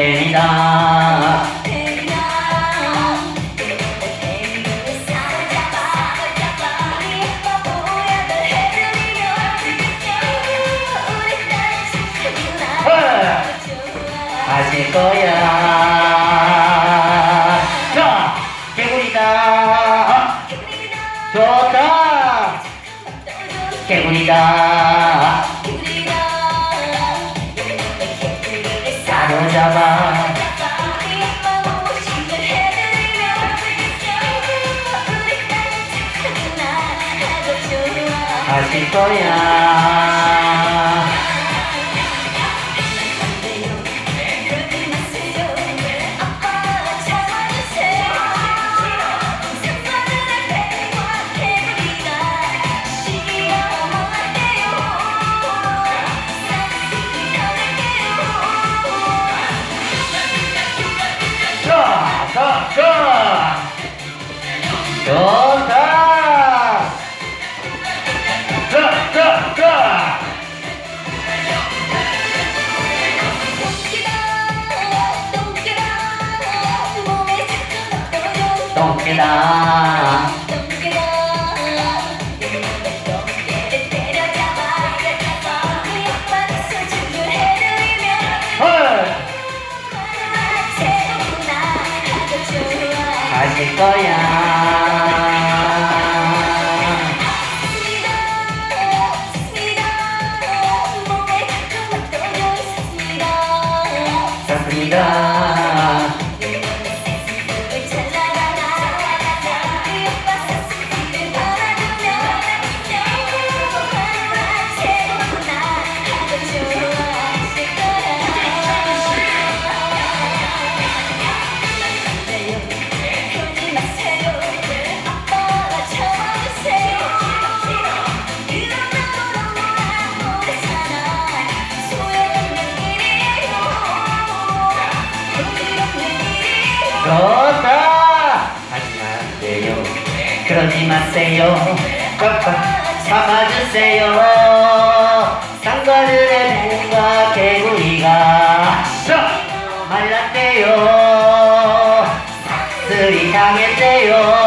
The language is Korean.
개구리다. 가질 거야. 자 개구리다. 좋다. 개구리다 잡아 가질 거야 좋다. 자, 자, 자. 똥개다. 가질 거야. 샀습니다. 좋다. 안녕하세요 그러지 마세요. 깜빡 잡아주세요. 쌍가늘의 뭔가 개구리가. 말랐대요. 삭슬이 당했대요.